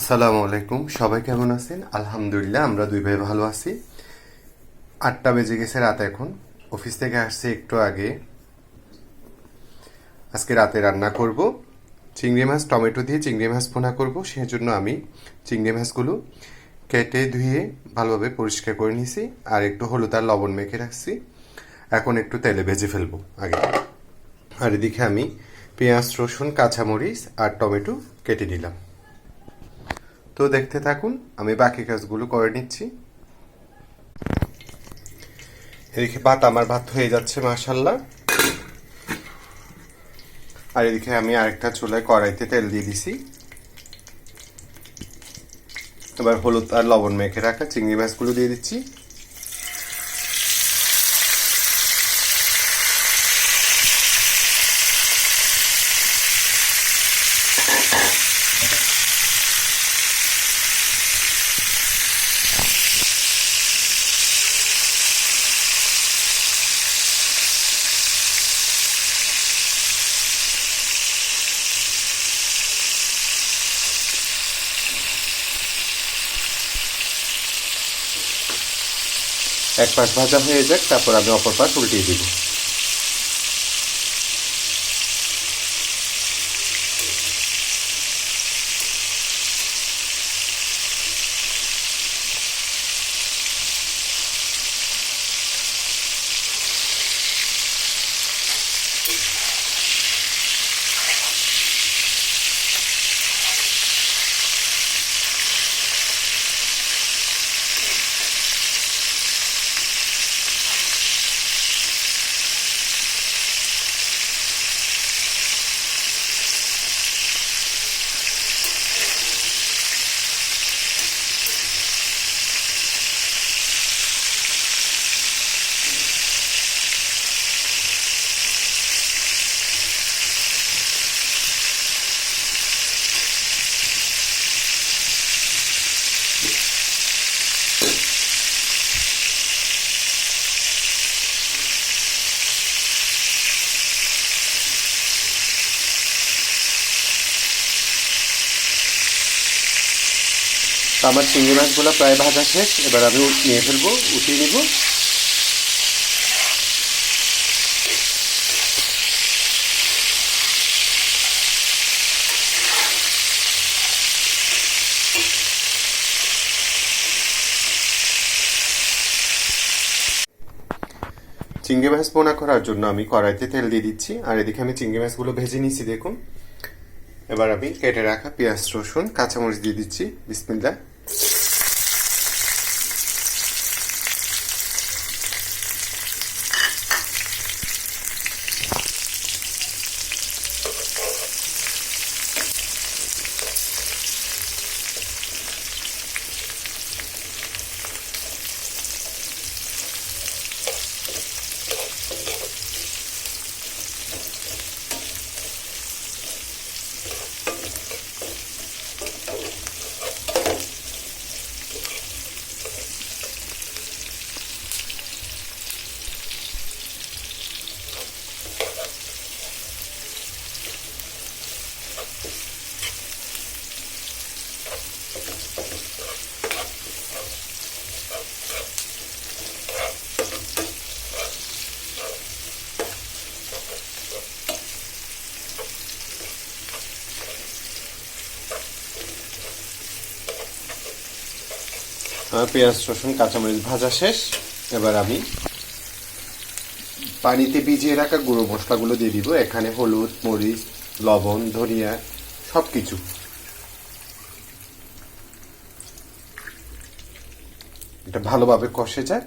আসসালামু আলাইকুম। সবাই কেমন আছেন? আলহামদুলিল্লাহ, আমরা দুই ভাই ভালো আছি। আটটা বেজে গেছে রাত এখন। অফিস থেকে আসছে একটু আগে। আজকে রাতে রান্না করব। চিংড়ি মাছ, টমেটো দিয়ে চিংড়ি মাছ পোনা করব। সেজন্য আমি চিংড়ি মাছগুলো কেটে ধুয়ে ভালোভাবে পরিষ্কার করে নিয়েছি আর একটু হলুদ আর লবণ মেখে রাখছি। এখন একটু তেলে ভেজে ফেলব আগে। আর এদিকে আমি পেঁয়াজ, রসুন, কাঁচামরিচ আর টমেটো কেটে নিলাম। তো দেখতে থাকুন, আমি বাকি কাজগুলো করে নিচ্ছি। এদিকে ভাত আমার ভাত হয়ে যাচ্ছে মাশাল্লাহ আর এদিকে আমি আরেকটা চুলায় কড়াইতে তেল দিয়ে দিছি। এবার হলুদ আর লবণ মেখে রাখা চিংড়ি মাছগুলো দিয়ে দিচ্ছি। এক পাশ ভাজা হয়ে যাক তারপর আমি অপর পাশ উল্টিয়ে দিব। আমার চিংড়ি মাছগুলো প্রায় ভাজা শেষ। এবার আমি নিয়ে ফেলব, উঠিয়ে নিব। চিংড়ি মাছ পোনা করার জন্য আমি কড়াইতে তেল দিয়ে দিচ্ছি। আর এদিকে আমি চিংড়ি মাছগুলো ভেজে নিচ্ছি, দেখুন। এবার আমি কেটে রাখা পেঁয়াজ, রসুন, কাঁচামরিচ দিয়ে দিচ্ছি। বিসমিল্লা পেঁয়াজ, রসুন, কাঁচামরিচ ভাজা শেষ। এবার আমি পানিতে ভিজিয়ে রাখা গুঁড়ো মশলাগুলো দিয়ে দিব। এখানে হলুদ, মরিচ, লবণ, ধনিয়া সব কিছু এটা ভালোভাবে কষে যায়।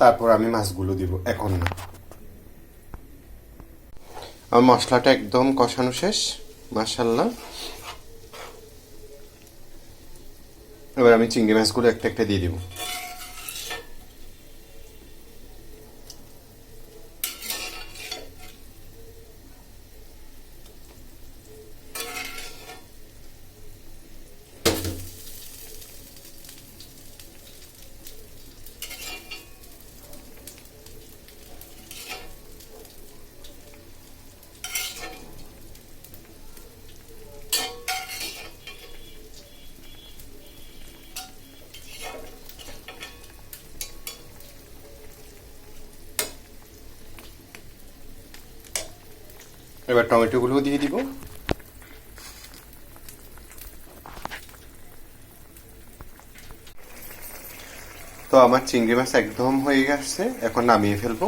তারপর আমি মাছগুলো দিব এখন। না আমার মশলাটা একদম কষানো শেষ মাসাল্লাহ এবার আমি চিংড়ি মাছগুলো একটা একটা দিয়ে দিব। এবার টমেটোগুলো দিয়ে দিব। তো আমার চিংড়ি মাছ একদম হয়ে গেছে, এখন নামিয়ে ফেলব।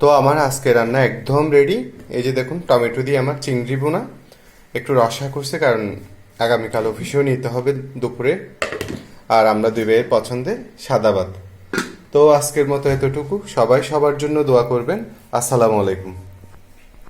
তো আমার আজকে রান্না একদম রেডি এই যে দেখুন, টমেটো দিয়ে আমার চিংড়ি বোনা একটু রসা করছে, কারণ আগামীকাল অফিসেও নিতে হবে দুপুরে। আর আমরা দুই পছন্দে সাদা ভাত। তো আজকের মতো এতটুকু। সবাই সবার জন্য দোয়া করবেন। আসসালামু আলাইকুম।